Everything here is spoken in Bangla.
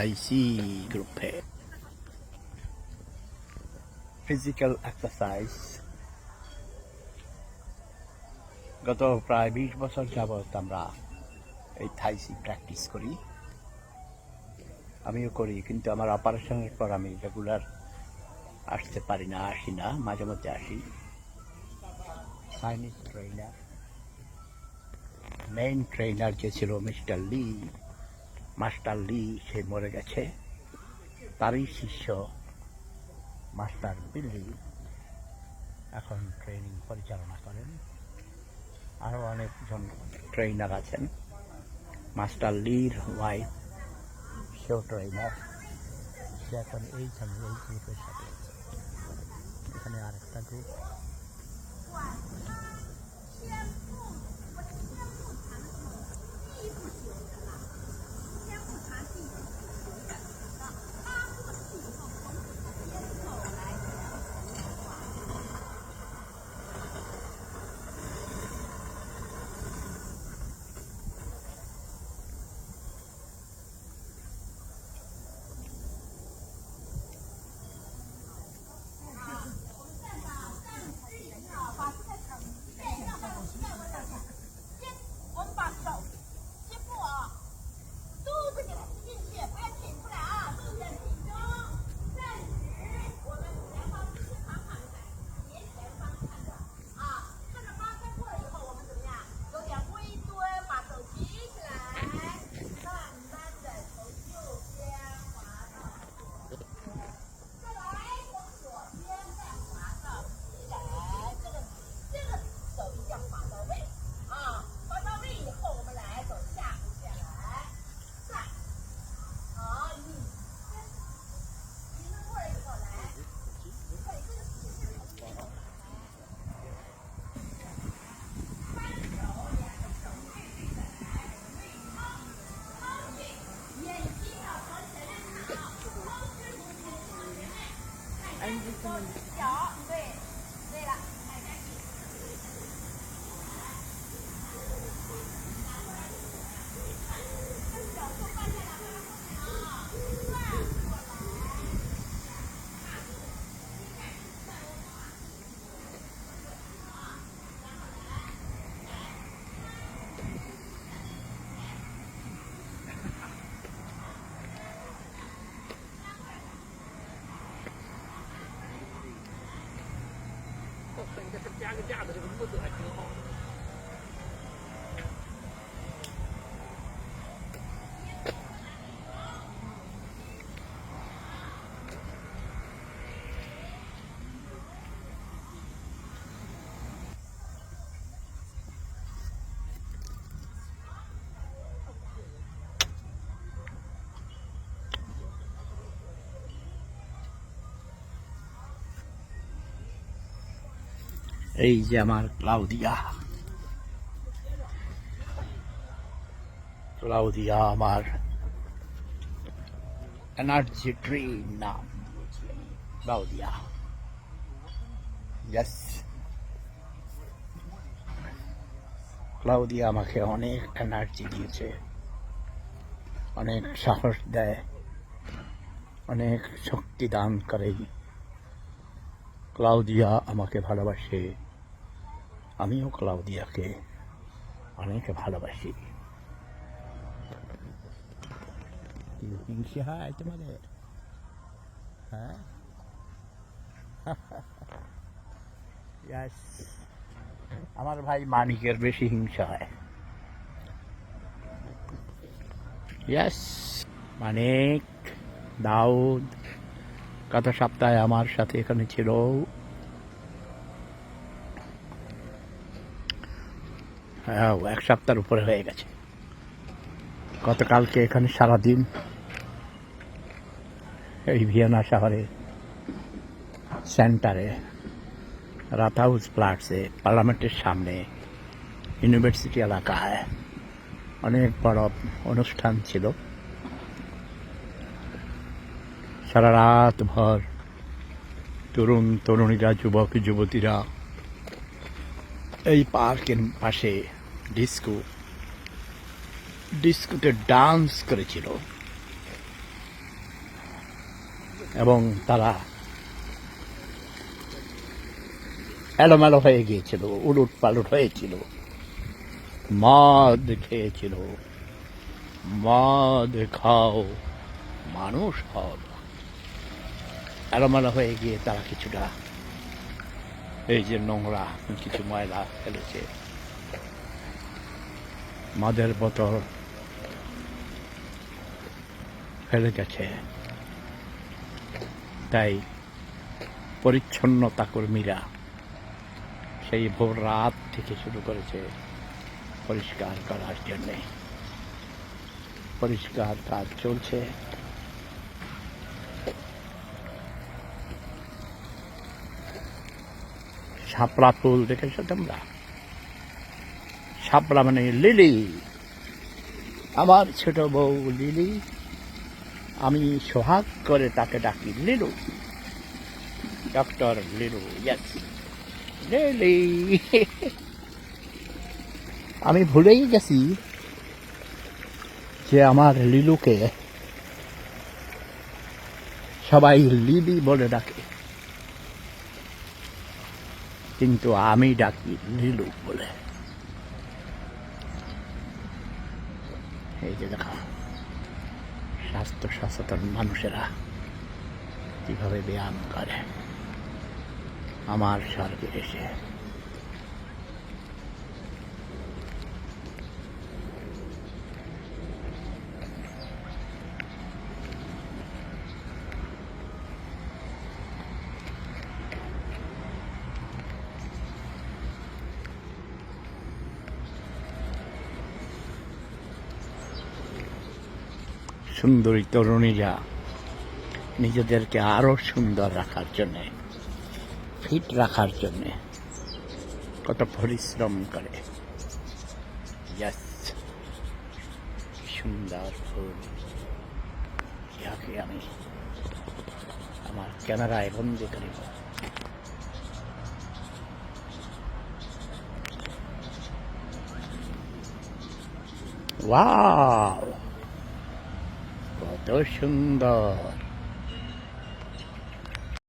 থাইসি গ্রুপে ফিজিক্যাল এক্সারসাইজ গত প্রায় বিশ বছর যাবৎ আমরা এই থাইসি প্র্যাকটিস করি। আমিও করি, কিন্তু আমার অপারেশনের পর আমি রেগুলার আসতে পারি না, আসি না, মাঝে মধ্যে আসি। চাইনিজ ট্রেনার মেইন ট্রেনার যে ছিল মিস্টার লি মাস্টার লি সে মরে গেছে। তারই শিষ্য মাস্টার বিল্লি এখন ট্রেনিং পরিচালনা করেন। আরও অনেকজন ট্রেনার আছেন। মাস্টার লির ওয়াইফ সেও ট্রেনার সে এখন এইখানে এই গ্রুপের সাথে। এখানে আরেকটা গ্রুপ 这个架子，这个木头还挺好的。এই যে আমার ক্লাউদিয়া। ক্লাউদিয়া আমার এনার্জি ড্রিম নাম। ক্লাউদিয়া। ইয়াস ক্লাউদিয়া আমাকে অনেক এনার্জি দিয়েছে। অনেক সাহস দেয়। অনেক শক্তি দান করে। ক্লাউদিয়া আমাকে ভালোবাসে। আমিও ক্লাউদিয়াকে অনেক ভালোবাসি। হিংসে হয় তোমাদের হ্যাঁ. আমার ভাই মানিকের বেশি হিংসা হয়। ইয়াস মানিক দাউদ গত সপ্তাহে আমার সাথে এখানে ছিল। হ্যাঁ এক সপ্তাহের উপরে হয়ে গেছে। গতকালকে এখানে সারাদিন এই ভিয়েনা শহরে সেন্টারে রাতহাউস প্লাটসে পার্লামেন্টের সামনে, ইউনিভার্সিটি এলাকায় অনেক বড় অনুষ্ঠান ছিল। সারা রাত ভর তরুণ তরুণীরা, যুবক, যুবতীরা এই পার্কের পাশে ডিস্কো, ডিস্কোতে ডান্স করেছিল। এবং তারা এলোমেলো হয়ে গিয়েছিল উলুট পালুট হয়েছিল। মদ খেয়েছিল। মদ খাও, মানুষ হও। এলোমেলো হয়ে গিয়ে তারা কিছুটা, এই যে নোংরা, কিছু ময়লা ফেলেছে। মদের বোতল ফেলে গেছে। তাই পরিচ্ছন্নতা কর্মীরা সেই ভোর রাত থেকে শুরু করেছে পরিষ্কার করার জন্যে। পরিষ্কার কাজ চলছে। শাপলা ফুল দেখেছ তোমরা? শাপলা মানে লিলি। আমার ছোট বউ লিলি। আমি সোহাগ করে তাকে ডাকি Lilu. Doctor Lilu yes Lily. আমি ভুলেই গেছি যে আমার লিলুকে সবাই লিলি বলে ডাকে। কিন্তু আমি ডাকি লিলু বলে। এই যে দেখা স্বাস্থ্য সচেতন মানুষেরা কীভাবে ব্যায়াম করে। আমার স্বর্গে এসে সুন্দরী তরুণীরা নিজেদেরকে আরও সুন্দর রাখার জন্যে ফিট রাখার জন্যে কত পরিশ্রম করে. সুন্দর ইহাকে আমি আমার ক্যামেরায় বন্দি করিব। ওয়াও কত সুন্দর।